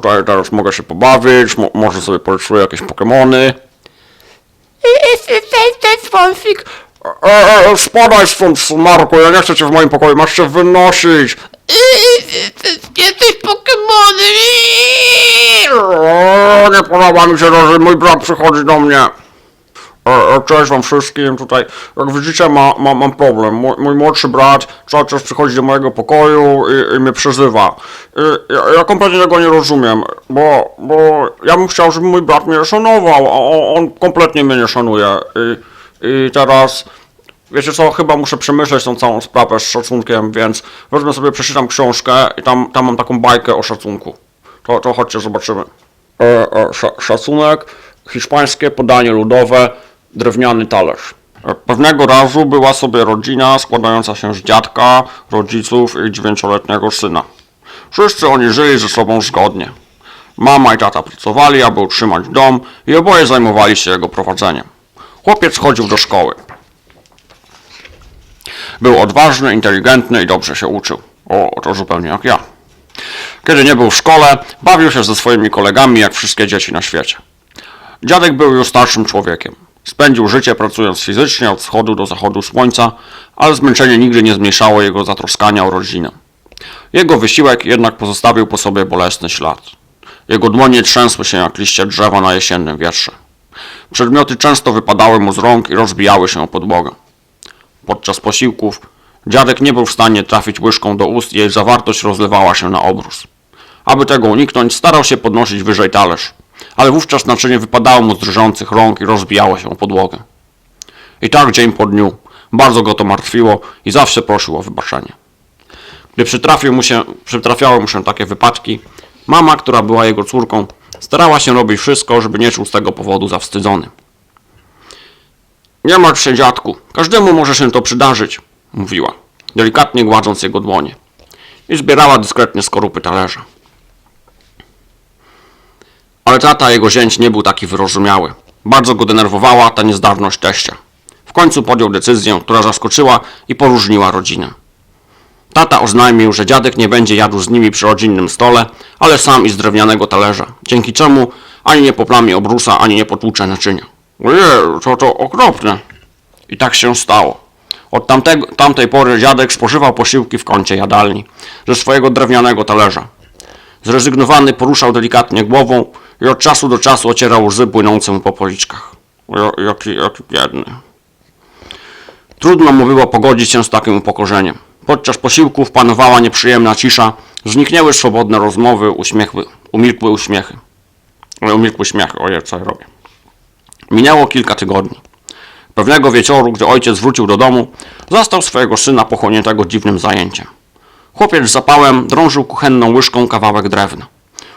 tutaj teraz mogę się pobawić, mo może sobie porysuję jakieś Pokemony. Ten Wolfik. E, e, spadaj stąd, Marku, ja nie chcę cię w moim pokoju, masz się wynosić. Jesteś Pokemony! O, nie podoba mi się to, że mój brat przychodzi do mnie. E, e, Cześć wam wszystkim, tutaj jak widzicie ma, ma, mam problem. Mój, mój młodszy brat cały czas przychodzi do mojego pokoju i, i mnie przezywa. I, ja, ja kompletnie tego nie rozumiem, bo, bo ja bym chciał, żeby mój brat mnie szanował, a on, on kompletnie mnie nie szanuje. I, I teraz, wiecie co, chyba muszę przemyśleć tą całą sprawę z szacunkiem, więc wezmę sobie, przeczytam książkę i tam, tam mam taką bajkę o szacunku. To, to chodźcie, zobaczymy. E, e, sza, szacunek, hiszpańskie podanie ludowe, drewniany talerz. Pewnego razu była sobie rodzina składająca się z dziadka, rodziców i dziewięcioletniego syna. Wszyscy oni żyli ze sobą zgodnie. Mama i tata pracowali, aby utrzymać dom i oboje zajmowali się jego prowadzeniem. Chłopiec chodził do szkoły. Był odważny, inteligentny i dobrze się uczył. O, to zupełnie jak ja. Kiedy nie był w szkole, bawił się ze swoimi kolegami jak wszystkie dzieci na świecie. Dziadek był już starszym człowiekiem. Spędził życie pracując fizycznie od wschodu do zachodu słońca, ale zmęczenie nigdy nie zmniejszało jego zatroskania o rodzinę. Jego wysiłek jednak pozostawił po sobie bolesny ślad. Jego dłonie trzęsły się jak liście drzewa na jesiennym wietrze. Przedmioty często wypadały mu z rąk i rozbijały się o podłogę. Podczas posiłków dziadek nie był w stanie trafić łyżką do ust i jej zawartość rozlewała się na obrus. Aby tego uniknąć, starał się podnosić wyżej talerz, ale wówczas naczynie wypadało mu z drżących rąk i rozbijało się o podłogę. I tak dzień po dniu. Bardzo go to martwiło i zawsze prosił o wybaczenie. Gdy przytrafił mu się, przytrafiały mu się takie wypadki, mama, która była jego córką, starała się robić wszystko, żeby nie czuł z tego powodu zawstydzony. Nie martw się, dziadku. Każdemu może się to przydarzyć, mówiła, delikatnie gładząc jego dłonie. I zbierała dyskretnie skorupy talerza. Ale tata, jego zięć, nie był taki wyrozumiały. Bardzo go denerwowała ta niezdarność teścia. W końcu podjął decyzję, która zaskoczyła i poróżniła rodzinę. Tata oznajmił, że dziadek nie będzie jadł z nimi przy rodzinnym stole, ale sam i z drewnianego talerza, dzięki czemu ani nie poplami obrusa, ani nie potłucze naczynia. Ojej, to to okropne. I tak się stało. Od tamtego, tamtej pory dziadek spożywał posiłki w kącie jadalni, ze swojego drewnianego talerza. Zrezygnowany poruszał delikatnie głową i od czasu do czasu ocierał łzy płynące mu po policzkach. Jaki, jaki biedny. Trudno mu było pogodzić się z takim upokorzeniem. Podczas posiłków panowała nieprzyjemna cisza, zniknęły swobodne rozmowy, uśmiechły, umilkły uśmiechy. E, Umilkły śmiechy, ojej, co ja robię. Minęło kilka tygodni. Pewnego wieczoru, gdy ojciec wrócił do domu, zastał swojego syna pochłoniętego dziwnym zajęciem. Chłopiec z zapałem drążył kuchenną łyżką kawałek drewna.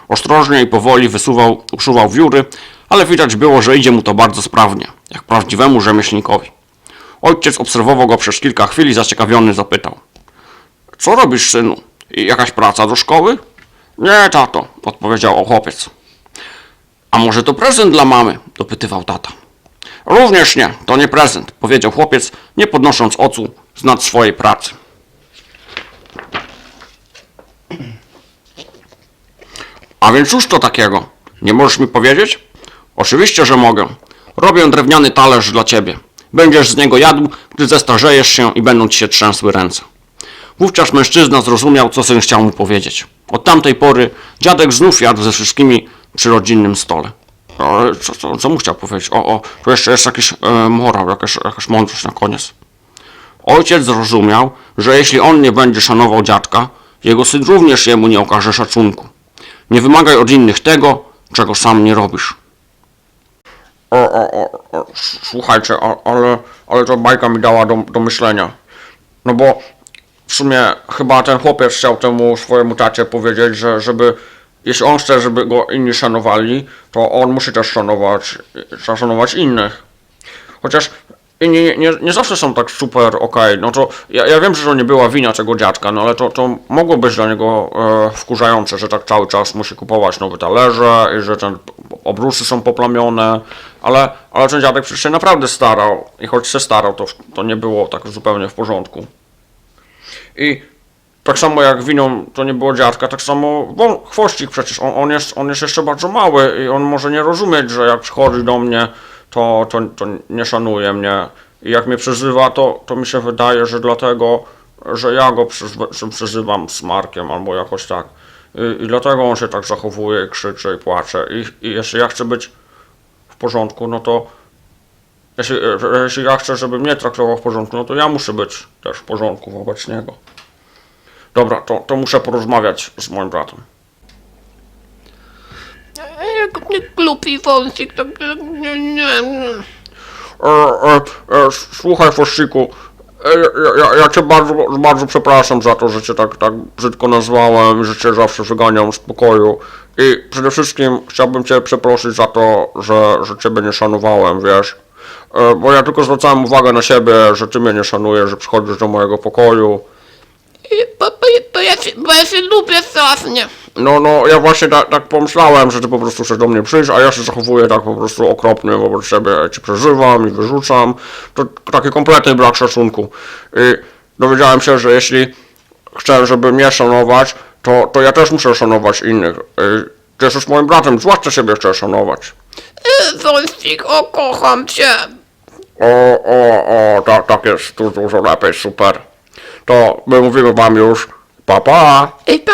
Ostrożnie i powoli wysuwał, usuwał wióry, ale widać było, że idzie mu to bardzo sprawnie, jak prawdziwemu rzemieślnikowi. Ojciec obserwował go przez kilka chwil i zaciekawiony zapytał. Co robisz, synu? Jakaś praca do szkoły? Nie, tato, odpowiedział chłopiec. A może to prezent dla mamy? dopytywał tata. Również nie, to nie prezent, powiedział chłopiec, nie podnosząc oczu z nad swojej pracy. A więc cóż to takiego? Nie możesz mi powiedzieć? Oczywiście, że mogę. Robię drewniany talerz dla ciebie. Będziesz z niego jadł, gdy zestarzejesz się i będą ci się trzęsły ręce. Wówczas mężczyzna zrozumiał, co syn chciał mu powiedzieć. Od tamtej pory dziadek znów jadł ze wszystkimi przy rodzinnym stole. Ale co, co, co mu chciał powiedzieć? O, o, tu jeszcze jest jakiś e, morał, jakaś, jakaś mądrość na koniec. Ojciec zrozumiał, że jeśli on nie będzie szanował dziadka, jego syn również jemu nie okaże szacunku. Nie wymagaj od innych tego, czego sam nie robisz. O, o, o, słuchajcie, ale, ale to bajka mi dała do, do myślenia. No bo w sumie chyba ten chłopiec chciał temu swojemu tacie powiedzieć, że żeby, jeśli on chce, żeby go inni szanowali, to on musi też szanować, szanować innych. Chociaż inni nie, nie, nie zawsze są tak super okej, no to ja, ja wiem, że to nie była wina tego dziadka, no ale to, to mogło być dla niego e, wkurzające, że tak cały czas musi kupować nowe talerze i że ten obrusy są poplamione, ale, ale ten dziadek przecież się naprawdę starał i choć się starał, to, to nie było tak zupełnie w porządku. I Tak samo jak winą to nie było dziadka, tak samo wą- chwościk przecież, on, on, jest, on jest jeszcze bardzo mały i on może nie rozumieć, że jak przychodzi do mnie, to, to, to nie szanuje mnie. I jak mnie przezywa, to, to mi się wydaje, że dlatego, że ja go że przezywam smarkiem albo jakoś tak. I, I dlatego on się tak zachowuje, krzyczy i płacze. I, I jeśli ja chcę być w porządku, no to jeśli, jeśli ja chcę, żeby mnie traktował w porządku, no to ja muszę być też w porządku wobec niego. Dobra, to, to muszę porozmawiać z moim bratem. Jak głupi wąsik, tak nie, nie, nie. E, e, e, słuchaj, Fościku, e, ja, ja, ja cię bardzo, bardzo przepraszam za to, że cię tak, tak brzydko nazwałem, że cię zawsze wyganiam z pokoju. I przede wszystkim chciałbym cię przeprosić za to, że, że ciebie nie szanowałem, wiesz. E, bo ja tylko zwracałem uwagę na siebie, że ty mnie nie szanujesz, że przychodzisz do mojego pokoju. I, bo, bo, bo, ja się, bo ja się lubię strasznie. No, no, ja właśnie tak, tak pomyślałem, że ty po prostu chcesz do mnie przyjść, a ja się zachowuję tak po prostu okropnie wobec ciebie, cię przeżywam i wyrzucam. To taki kompletny brak szacunku. I dowiedziałem się, że jeśli chcę, żeby mnie szanować, to, to ja też muszę szanować innych. I ty jesteś moim bratem, zwłaszcza siebie chcę szanować. E, Wąsik, o, kocham cię. O, o, o, tak, tak jest, tu dużo lepiej, super. To my mówimy wam już, pa, pa. I pa,